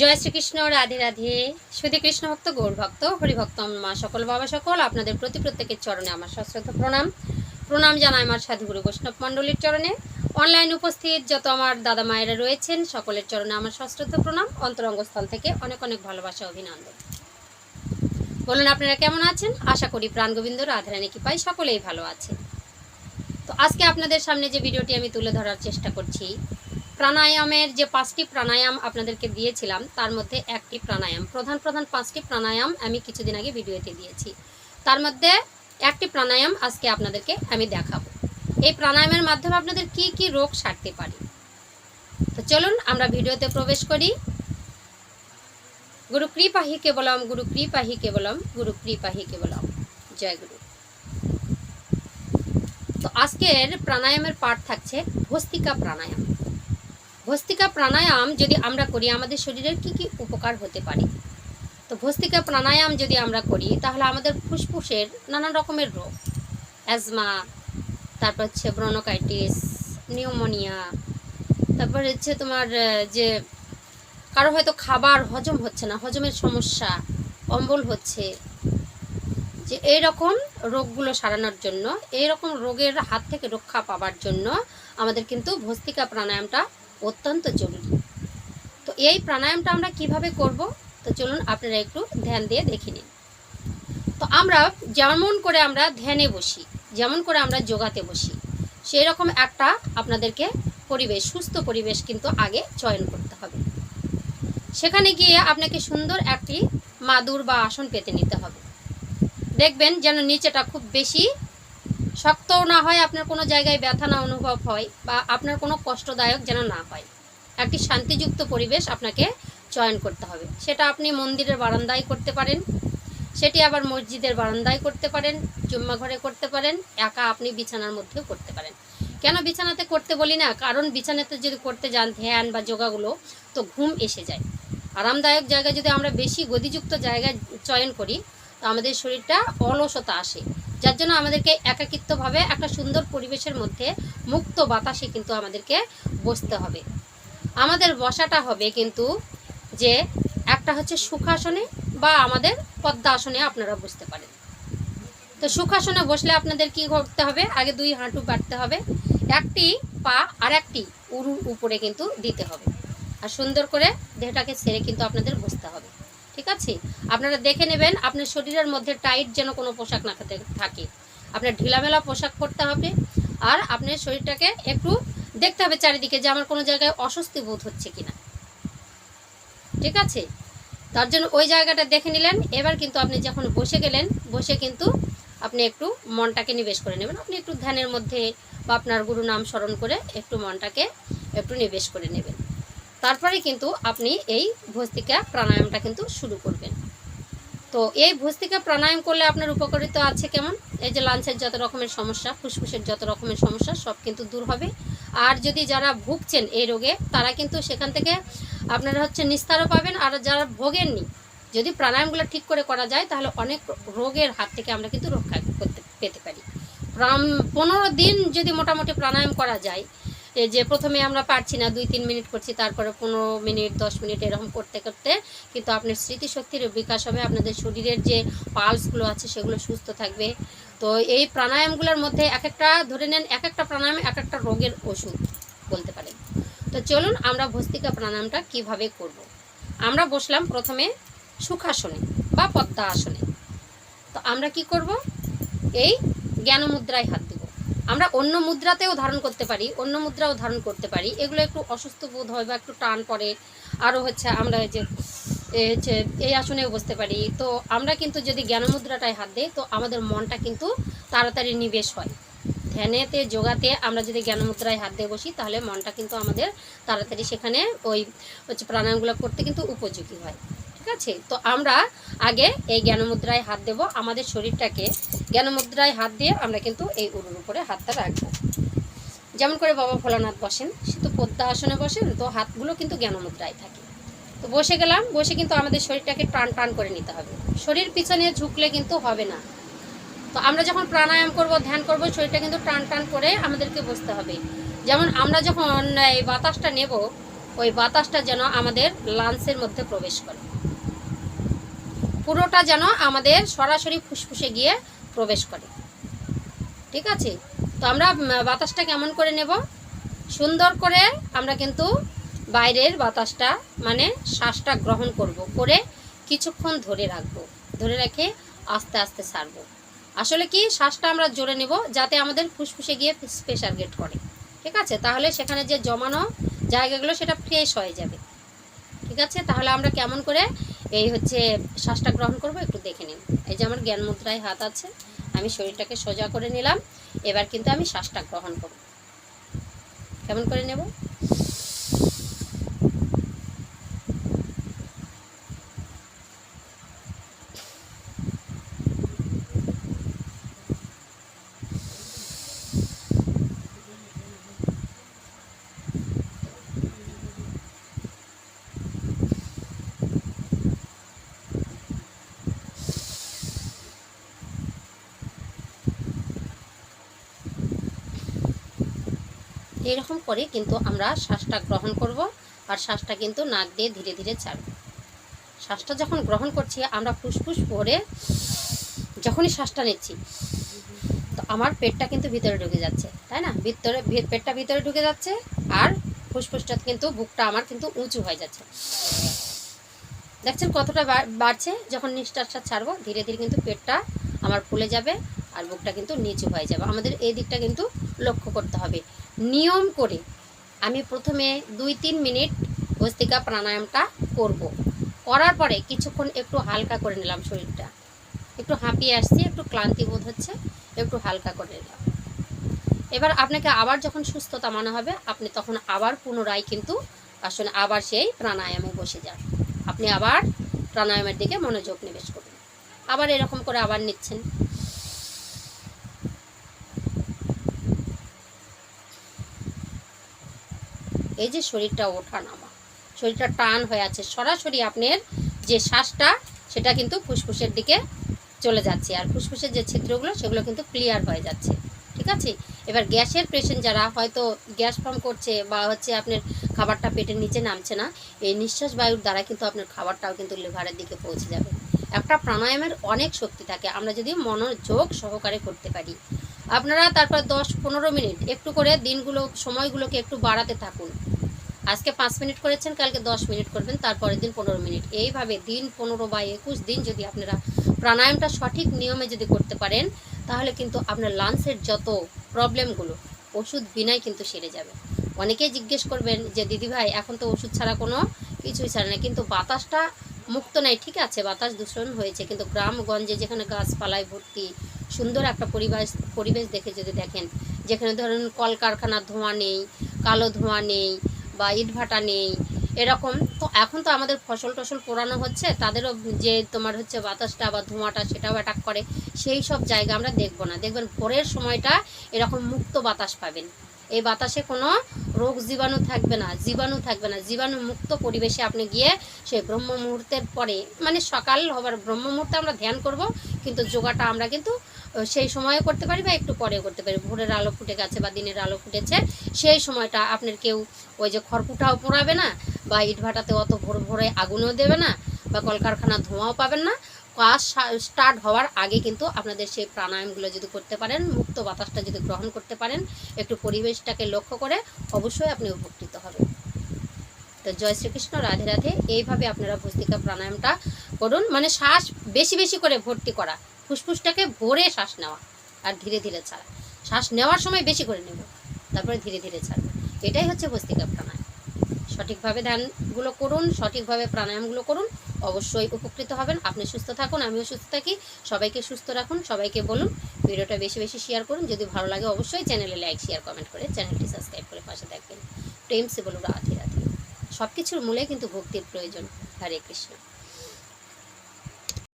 জয় শ্রীকৃষ্ণ, রাধে রাধে। সুধী কৃষ্ণ ভক্ত, গৌর ভক্ত, হরিভক্ত মা সকল, বাবা সকল, আপনাদের প্রতি প্রত্যেকের চরণে আমার সশ্রদ্ধ প্রণাম। প্রণাম জানাই আমার সাধুগুরু বৈষ্ণব মণ্ডলীর চরণে। অনলাইন উপস্থিত যত আমার দাদা মায়েরা রয়েছেন, সকলের চরণে আমার সশ্রদ্ধ প্রণাম। অন্তরঙ্গস্থল থেকে অনেক অনেক ভালোবাসা, অভিনন্দন। বলুন, আপনারা কেমন আছেন? আশা করি প্রাণগোবিন্দ রাধারানী কি পাই সকলেই ভালো আছে। তো আজকে আপনাদের সামনে যে ভিডিওটি আমি তুলে ধরার চেষ্টা করছি প্রাণায়ামের যে পাঁচটি প্রাণায়াম আপনাদেরকে দিয়েছিলাম, তার মধ্যে একটি প্রাণায়াম। প্রধান প্রধান পাঁচটি প্রাণায়াম আমি কিছুদিন আগে ভিডিওতে দিয়েছি। তার মধ্যে একটি প্রাণায়াম আজকে আপনাদেরকে আমি দেখাবো। এই প্রাণায়ামের মাধ্যমে আপনাদের কি কি রোগ সারতে পারে? তো চলুন আমরা ভিডিওতে প্রবেশ করি। গুরু কৃপাহি কেবলম, গুরু কৃপাহি কেবলম, গুরু কৃপাহি কেবলম। জয় গুরু। তো আজকের প্রাণায়ামের পাঠ থাকছে ভস্তিকা প্রাণায়াম। ভস্তিকা প্রাণায়াম যদি আমরা করি, আমাদের শরীরের কি কি উপকার হতে পারে? তো ভস্তিকা প্রাণায়াম যদি আমরা করি, তাহলে আমাদের ফুসফুসের নানান রকমের রোগ। অ্যাজমা, তারপর হচ্ছে ব্রনোকাইটিস, নিউমোনিয়া, তারপর হচ্ছে তোমার যে কারও হয়তো খাবার হজম হচ্ছে না, হজমের সমস্যা, অম্বল হচ্ছে, যে এই রকম রোগগুলো সারানোর জন্য এই রকম রোগের হাত থেকে রক্ষা পাওয়ার জন্য আমাদের কিন্তু ভস্তিকা প্রাণায়ামটা অত্যন্ত জরুরি। তো এই প্রাণায়ামটা আমরা কীভাবে করব? তো চলুন আপনারা একটু ধ্যান দিয়ে দেখে নিন। তো আমরা যেমন করে আমরা ধ্যানে বসি, যেমন করে আমরা যোগাতে বসি সেই রকম একটা আপনাদেরকে পরিবেশ, সুস্থ পরিবেশ কিন্তু আগে চয়ন করতে হবে। সেখানে গিয়ে আপনাকে সুন্দর একটি মাদুর বা আসন পেতে নিতে হবে। দেখবেন যেন নিচেটা খুব বেশি শক্তও না হয়, আপনার কোনো জায়গায় ব্যথা না অনুভব হয় বা আপনার কোনো কষ্টদায়ক যেন না হয়। একটি শান্তিযুক্ত পরিবেশ আপনাকে চয়ন করতে হবে। সেটা আপনি মন্দিরের বারান্দায় করতে পারেন, সেটি আবার মসজিদের বারান্দায় করতে পারেন, জুম্মা ঘরে করতে পারেন, একা আপনি বিছানার মধ্যেও করতে পারেন। কেন বিছানাতে করতে বলি না? কারণ বিছানাতে যদি করতে যান, ধ্যান বা যোগাগুলো, তো ঘুম এসে যায়। আরামদায়ক জায়গায় যদি আমরা বেশি গতিযুক্ত জায়গায় চয়ন করি, তো আমাদের শরীরটা অলসতা আসে। যার জন্য আমাদেরকে একাকিত্বভাবে একটা সুন্দর পরিবেশের মধ্যে মুক্ত বাতাসে কিন্তু আমাদেরকে বসতে হবে। আমাদের বসাটা হবে কিন্তু যে একটা হচ্ছে সুখাসনে বা আমাদের পদ্মা আসনে আপনারা বসতে পারেন। তো সুখাসনে বসলে আপনাদের কি করতে হবে? আগে দুই হাঁটু কাটতে হবে, একটি পা আর একটি উরুর উপরে কিন্তু দিতে হবে। আর সুন্দর করে দেহটাকে ছেড়ে কিন্তু আপনাদের বসতে হবে। ঠিক আছে? আপনারা দেখে নেবেন, আপনার শরীরের মধ্যে টাইট যেন কোনো পোশাক না থাকে আপনার ঢিলামেলা পোশাক পরতে হবে, আর আপনার শরীরটাকে একটু দেখতে হবে চারিদিকে যে আমার কোনো জায়গায় অস্বস্তি বোধ হচ্ছে কিনা। ঠিক আছে? তার জন্য ওই জায়গাটা দেখে নিলেন, এবার কিন্তু আপনি যখন বসে গেলেন, বসে কিন্তু আপনি একটু মনটাকে নিবেশ করে নেবেন। আপনি একটু ধ্যানের মধ্যে বা আপনার গুরু নাম স্মরণ করে একটু মনটাকে একটু নিবেশ করে নেবেন। তারপরে কিন্তু আপনি এই ভস্তিকা প্রাণায়ামটা কিন্তু শুরু করবেন। তো এই ভস্তিকা প্রাণায়াম করলে আপনার উপকারিত আছে কেমন? এই যে লাঞ্চের যত রকমের সমস্যা, ফুসফুসের যত রকমের সমস্যা, সব কিন্তু দূর হবে। আর যদি যারা ভুগছেন এই রোগে, তারা কিন্তু সেখান থেকে আপনারা হচ্ছে নিস্তারও পাবেন। আর যারা ভোগেননি, যদি প্রাণায়ামগুলো ঠিক করে করা যায়, তাহলে অনেক রোগের হাত থেকে আমরা কিন্তু রক্ষা করতে, পেতে পারি। পনেরো দিন যদি মোটামুটি প্রাণায়াম করা যায় যে প্রথমে আমরা পারছি না, দুই, তিন মিনিট করছি, তারপরে পনেরো মিনিট, দশ মিনিট এরকম করতে করতে কিন্তু আপনার স্মৃতিশক্তির বিকাশ হবে, আপনাদের শরীরের যে পালসগুলো আছে সেগুলো সুস্থ থাকবে। তো এই প্রাণায়ামগুলোর মধ্যে এক একটা, ধরে নেন এক একটা প্রাণায়াম এক একটা রোগের ওষুধ বলতে পারেন। তো চলুন আমরা ভস্তিকা প্রাণায়ামটা কীভাবে করব। আমরা বসলাম প্রথমে সুখাসনে বা পদ্মা আসনে তো আমরা কি করব? এই জ্ঞান মুদ্রায় হাত দেব আমরা অন্য মুদ্রাতেও ধারণ করতে পারি, অন্য মুদ্রাও ধারণ করতে পারি। এগুলো একটু অসুস্থ বোধ হয় বা একটু টান পড়ে। আরও হচ্ছে আমরা যে হচ্ছে, এই আসনেও বসতে পারি। তো আমরা কিন্তু যদি জ্ঞান মুদ্রাটায় হাত দিই, তো আমাদের মনটা কিন্তু তাড়াতাড়ি নিবেশ হয়। ধ্যানেতে, যোগাতে আমরা যদি জ্ঞান মুদ্রায় হাত দিয়ে বসি, তাহলে মনটা কিন্তু আমাদের তাড়াতাড়ি সেখানে ওই হচ্ছে প্রাণায়ামগুলো করতে কিন্তু উপযোগী হয়। আছে? তো আমরা আগে এই জ্ঞান মুদ্রায় হাত দেব। আমাদের শরীরটাকে জ্ঞান মুদ্রায় হাত দিয়ে আমরা কিন্তু এই উরুর উপরে হাতটা রাখব। যেমন করে বাবা ভোলানাথ বসেন, সে তো পদ্মা আসনে বসেন, তো হাতগুলো কিন্তু জ্ঞান মুদ্রায় থাকে। তো বসে গেলাম, বসে কিন্তু আমাদের শরীরটাকে টান টান করে নিতে হবে। শরীর পিছনে ঝুঁকলে কিন্তু হবে না। তো আমরা যখন প্রাণায়াম করব, ধ্যান করব, শরীরটা কিন্তু টান টান করে আমাদেরকে বসতে হবে। যেমন আমরা যখন এই বাতাসটা নেব, ওই বাতাসটা যেন আমাদের লাংসের মধ্যে প্রবেশ করে। পুরোটা যেন আমাদের সরাসরি ফুসফুসে গিয়ে প্রবেশ করে। ঠিক আছে? তো আমরা বাতাসটা কেমন করে নেব? সুন্দর করে আমরা কিন্তু বাইরের বাতাসটা মানে শ্বাসটা গ্রহণ করব, করে কিছুক্ষণ ধরে রাখব। ধরে রেখে আস্তে আস্তে ছাড়বো আসলে কি, শ্বাসটা আমরা জোরে নেব যাতে আমাদের ফুসফুসে গিয়ে স্পেশাল গেট করে। ঠিক আছে? তাহলে সেখানে যে জমানো জায়গাগুলো, সেটা ফ্রেশ হয়ে যাবে। আছে, তাহলে আমরা কেমন করে এই হচ্ছে শ্বাসটা গ্রহণ করব একটু দেখে নিন এই যে আমার জ্ঞান মুদ্রায় হাত আছে, আমি শরীরটাকে সোজা করে নিলাম, এবার কিন্তু আমি শ্বাসটা গ্রহণ করব। কেমন করে নেব? এইরকম করে কিন্তু আমরা শ্বাসটা গ্রহণ করব আর শ্বাসটা কিন্তু নাক দিয়ে ধীরে ধীরে ছাড়ব। শ্বাসটা যখন গ্রহণ করছি, আমরা ফুসফুস ভরে যখনই শ্বাসটা নিচ্ছি, তো আমার পেটটা কিন্তু ভিতরে ঢুকে যাচ্ছে, তাই না? ভিতরে পেটটা ভিতরে ঢুকে যাচ্ছে আর ফুসফুসটা কিন্তু বুকটা আমার কিন্তু উঁচু হয়ে যাচ্ছে। দেখছেন কতটা বাড়ছে? যখন নিঃশ্বাসটা ছাড়বো, ধীরে ধীরে কিন্তু পেটটা আমার ফুলে যাবে আর বুকটা কিন্তু নিচু হয়ে যাবে। আমাদের এই দিকটা কিন্তু লক্ষ্য করতে হবে। নিয়ম করে আমি প্রথমে দুই তিন মিনিট ভস্তিকা প্রাণায়ামটা করব। করার পরে কিছুক্ষণ একটু হালকা করে নিলাম শরীরটা। একটু হাঁপিয়ে আসছি, একটু ক্লান্তি বোধ হচ্ছে, একটু হালকা করে নিলাম। এবার আপনাকে আবার যখন সুস্থতা মনে হবে, আপনি তখন আবার পুনরায় কিন্তু আসলে আবার সেই প্রাণায়ামে বসে যান। আপনি আবার প্রাণায়ামের দিকে মনোযোগ নিবেশ করুন। আবার এরকম করে আবার নিচ্ছেন। এই যে শরীরটা ওঠা নামা। শরীরটা টান হয়ে আছে। সরাসরি আপনার যে শ্বাসটা, সেটা কিন্তু ফুসফুসের দিকে চলে যাচ্ছে। আর ফুসফুসের যে ছিদ্রগুলো, সেগুলো কিন্তু ক্লিয়ার হয়ে যাচ্ছে। ঠিক আছে? এবার গ্যাসের পেশেন্ট যারা, হয়তো গ্যাস ফর্ম করছে বা হচ্ছে আপনার খাবারটা পেটের নিচে নামছে না, এই নিঃশ্বাস বায়ুর দ্বারা কিন্তু আপনার খাবারটাও কিন্তু লিভারের দিকে পৌঁছে যাবে। একটা প্রাণায়ামের অনেক শক্তি থাকে। আমরা যদি মনোযোগ সহকারে করতে পারি আপনারা তারপর দশ পনেরো মিনিট একটু করে দিনগুলো, সময়গুলোকে একটু বাড়াতে থাকুন। আজকে পাঁচ মিনিট করেছেন, কালকে দশ মিনিট করবেন, তারপরের দিন পনেরো মিনিট। এইভাবে দিন পনেরো বা একুশ দিন যদি আপনারা প্রাণায়ামটা সঠিক নিয়মে যদি করতে পারেন, তাহলে কিন্তু আপনার লাংসের যত প্রবলেমগুলো, ওষুধ বিনাই কিন্তু সেরে যাবে। অনেকেই জিজ্ঞেস করবেন যে দিদিভাই এখন তো ওষুধ ছাড়া কোনো কিছুই ছাড়ে না। কিন্তু বাতাসটা মুক্ত নেই, ঠিক আছে, বাতাস দূষণ হয়েছে, কিন্তু গ্রামগঞ্জে যেখানে গাছপালায় ভর্তি, সুন্দর একটা পরিবেশ পরিবেশ দেখে যদি দেখেন, যেখানে ধরুন কলকারখানার ধোঁয়া নেই, কালো ধোঁয়া নেই বা ইটভাটা নেই, এরকম, তো এখন তো আমাদের ফসল টসল পোড়ানো হচ্ছে, তাদেরও যে তোমার হচ্ছে বাতাসটা বা ধোঁয়াটা সেটাও অ্যাটাক করে, সেই সব জায়গা আমরা দেখব না, দেখবেন ভোরের সময়টা এরকম মুক্ত বাতাস পাবেন। এই বাতাসে কোনো রোগ জীবাণু থাকবে না, জীবাণু থাকবে না। জীবাণু মুক্ত পরিবেশে আপনি গিয়ে সেই ব্রহ্ম মুহূর্তের পরে মানে সকাল হবার ব্রহ্ম মুহূর্তে আমরা ধ্যান করব, কিন্তু যোগাটা আমরা কিন্তু সেই সময়ে করতে পারি বা একটু পরেও করতে পারি। ভোরের আলো ফুটে গেছে বা দিনের আলো ফুটেছে, সেই সময়টা আপনার কেউ ওই যে খড়কুটাও পোড়াবে না, বা ইটভাটাতে অত ভোর ভোরে আগুনও দেবে না, বা কলকারখানা ধোঁয়াও পাবেন না। কাজ স্টার্ট হওয়ার আগে কিন্তু আপনাদের সেই প্রাণায়ামগুলো যদি করতে পারেন, মুক্ত বাতাসটা যদি গ্রহণ করতে পারেন, একটু পরিবেশটাকে লক্ষ্য করে অবশ্যই আপনি উপকৃত হবেন। তো জয় শ্রীকৃষ্ণ, রাধে রাধে। এইভাবে আপনারা ভস্তিকা প্রাণায়ামটা করুন। মানে শ্বাস বেশি বেশি করে ভর্তি করা। ফুসফুসটাকে ভরে শ্বাস নেওয়া আর ধীরে ধীরে ছাড়া। শ্বাস নেওয়ার সময় বেশি করে নেব, তারপরে ধীরে ধীরে ছাড়বে। এটাই হচ্ছে ভস্তিকা প্রাণায়াম। সঠিকভাবে ধ্যানগুলো করুন, সঠিকভাবে প্রাণায়ামগুলো করুন, অবশ্যই উপকৃত হবেন। আপনি সুস্থ থাকুন, আমিও সুস্থ থাকি। সবাইকে সুস্থ রাখুন, সবাইকে বলুন, ভিডিওটা বেশি বেশি শেয়ার করুন। যদি ভালো লাগে অবশ্যই চ্যানেলে লাইক শেয়ার কমেন্ট করে চ্যানেলটি সাবস্ক্রাইব করে পাশে থাকবেন। প্রেম সে বলুন, রাধে রাধে। সব কিছুর মূলে কিন্তু ভক্তির প্রয়োজন। হরে কৃষ্ণ।